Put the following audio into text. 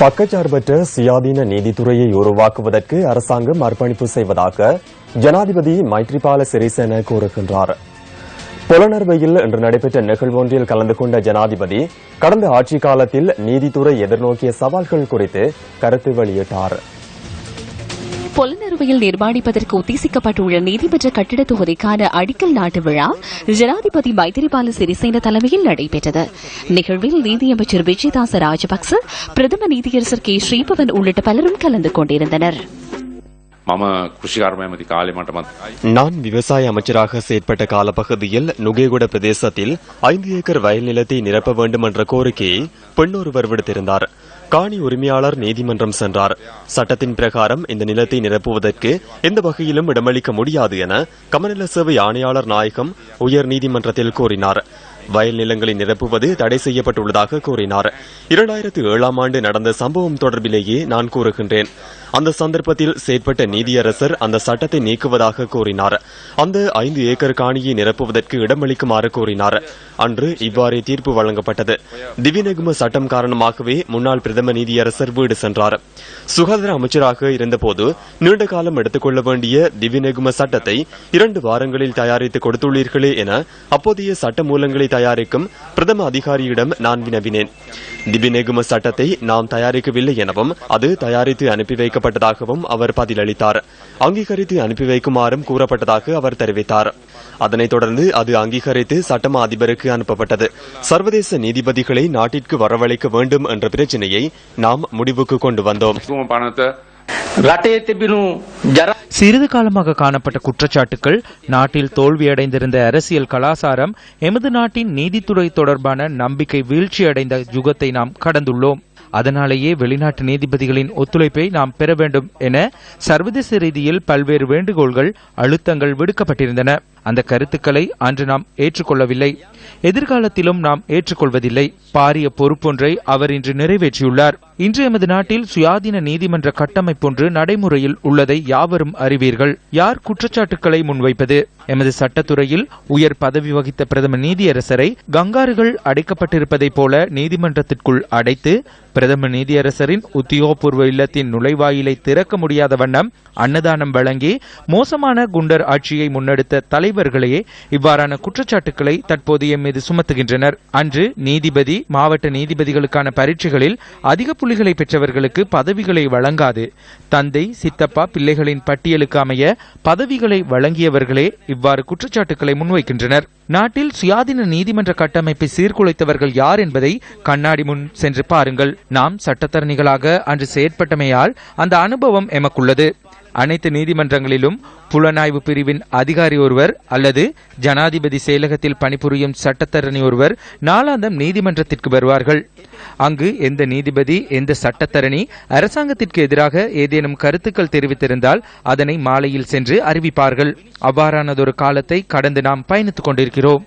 பக்கச்சார்பற்ற சுயாதீன நீதித்துறையை உருவாக்குவதற்கு அரசாங்கம் அர்ப்பணிப்பு செய்வதாக ஜனாதிபதி மைத்ரிபால சிறிசேன கூறுகின்றார். புலனர்வையில் இன்று நடைபெற்ற நிகழ்வொன்றில் கலந்து கொண்ட ஜனாதிபதி கடந்த ஆட்சி காலத்தில் நீதித்துறை எதிர்நோக்கிய சவால்கள் குறித்து கருத்து வெளியிட்டார். பொலனறுவையில் நிர்மாணிப்பதற்கு உத்தேசிக்கப்பட்டுள்ள நீதிமன்ற கட்டிட தொகுதிக்கான அடிக்கல் நாட்டு விழா ஜனாதிபதி மைத்திரிபால சிறிசேன தலைமையில் நடைபெற்றது. நிகழ்வில் நீதியமைச்சர் விஜயதாச ராஜபக்ச பிரதம நீதியரசர் கே. ஸ்ரீபவன் உள்ளிட்ட பலரும் கலந்து கொண்டிருந்தனர். நான் விவசாய அமைச்சராக செயற்பட்ட காலப்பகுதியில் நுகேகுட பிரதேசத்தில் ஐந்து ஏக்கர் வயல் நிலத்தை நிரப்ப வேண்டும் என்ற கோரிக்கையை பெண்ணொருவர் விடுத்திருந்தார். காணி உரிமையாளர் நீதிமன்றம் சென்றார். சட்டத்தின் பிரகாரம் இந்த நிலத்தை நிரப்புவதற்கு எந்த வகையிலும் இடமளிக்க முடியாது என கமநல சேவை ஆணையாளர் நாயகம் உயர் நீதிமன்றத்தில் கூறினார். வயல் நிலங்களை நிரப்புவது தடை செய்யப்பட்டுள்ளதாக கூறினார். இரண்டாயிரத்து ஏழாம் ஆண்டு நடந்த சம்பவம் தொடர்பிலேயே நான் கூறுகின்றேன். அந்த சந்தர்ப்பத்தில் செயற்பட்ட நீதியரசர் அந்த சட்டத்தை நீக்குவதாக கூறினார். அந்த ஐந்து ஏக்கர் காணியை நிரப்புவதற்கு இடமளிக்குமாறு கூறினார். அன்று இவ்வாறே தீர்ப்பு வழங்கப்பட்டது. திவிநெகும சட்டம் காரணமாகவே முன்னாள் பிரதம நீதியரசர் வீடு சென்றார். சுகாதார அமைச்சராக இருந்தபோது நீண்ட காலம் எடுத்துக்கொள்ள வேண்டிய திவிநெகும சட்டத்தை இரண்டு வாரங்களில் தயாரித்து கொடுத்துள்ளீர்களே என அப்போதைய சட்ட மூலங்களை தயாரிக்கும் பிரதம அதிகாரியிடம் நான் வினவினேன். திவிநெகும சட்டத்தை நாம் தயாரிக்கவில்லை எனவும் அது தயாரித்து அனுப்பி வழங்கப்பட்டதாகவும் அவர் பதிலளித்தார். அங்கீகரித்து அனுப்பி வைக்குமாறும் கூறப்பட்டதாக அவர் தெரிவித்தார். அதனைத் தொடர்ந்து அது அங்கீகரித்து சட்டமா அதிபருக்கு அனுப்பப்பட்டது. சர்வதேச நீதிபதிகளை நாட்டிற்கு வரவழைக்க வேண்டும் என்ற பிரச்சினையை நாம் முடிவுக்கு கொண்டு வந்தோம். சிறிது காலமாக காணப்பட்ட குற்றச்சாட்டுகள் நாட்டில் தோல்வியடைந்திருந்த அரசியல் கலாசாரம் எமது நாட்டின் நீதித்துறை தொடர்பான நம்பிக்கை வீழ்ச்சியடைந்த யுகத்தை நாம் கடந்துள்ளோம். அதனாலேயே வெளிநாட்டு நீதிபதிகளின் ஒத்துழைப்பை நாம் பெற வேண்டும் என சர்வதேச ரீதியில் பல்வேறு வேண்டுகோள்கள் அழுத்தங்கள் விடுக்கப்பட்டிருந்தன. அந்த கருத்துக்களை அன்று நாம் ஏற்றுக்கொள்ளவில்லை. எதிர்காலத்திலும் நாம் ஏற்றுக்கொள்வதில்லை. பாரிய பொறுப்பொன்றை அவர் இன்று நிறைவேற்றியுள்ளார். இன்று எமது நாட்டில் சுயாதீன நீதிமன்ற கட்டமைப்பொன்று நடைமுறையில் உள்ளதை யாவரும் அறிவீர்கள். யார் குற்றச்சாட்டுக்களை முன்வைப்பது? எமது சட்டத்துறையில் உயர் பதவி வகித்த பிரதம நீதியரசரை கங்காறுகள் அடைக்கப்பட்டிருப்பதைப் போல நீதிமன்றத்திற்குள் அடைத்து பிரதம நீதியரசரின் உத்தியோகபூர்வ இல்லத்தின் நுழைவாயிலை திறக்க முடியாத வண்ணம் அன்னதானம் வழங்கி மோசமான குண்டர் ஆட்சியை முன்னெடுத்த தலைவர்களே இவ்வாறான குற்றச்சாட்டுக்களை தற்போது எம் மீது சுமத்துகின்றனர். அன்று நீதிபதி மாவட்ட நீதிபதிகளுக்கான பரீட்சைகளில் அதிக புள்ளிகளை பெற்றவர்களுக்கு பதவிகளை வழங்காது. தந்தை சித்தப்பா பிள்ளைகளின் பட்டியலுக்கு அமைய பதவிகளை வழங்கியவர்களே இவ்வாறு குற்றச்சாட்டுக்களை முன்வைக்கின்றனர். நாட்டில் சுயாதீன நீதிமன்ற கட்டமைப்பை சீர்குலைத்தவர்கள் யார் என்பதை கண்ணாடி முன் சென்று பாருங்கள். நாம் சட்டத்தரணிகளாக அன்று செயற்பட்டமையால் அந்த அனுபவம் எமக்குள்ளது. அனைத்து நீதிமன்றங்களிலும் புலனாய்வு பிரிவின் அதிகாரி ஒருவர் அல்லது ஜனாதிபதி செயலகத்தில் பணிபுரியும் சட்டத்தரணி ஒருவர் நாளாந்தம் நீதிமன்றத்திற்கு வருவார்கள். அங்கு எந்த நீதிபதி எந்த சட்டத்தரணி அரசாங்கத்திற்கு எதிராக ஏதேனும் கருத்துக்கள் தெரிவித்திருந்தால் அதனை மாலையில் சென்று அறிவிப்பார்கள். அவ்வாறானதொரு காலத்தை கடந்து நாம் பயணித்துக் கொண்டிருக்கிறோம்.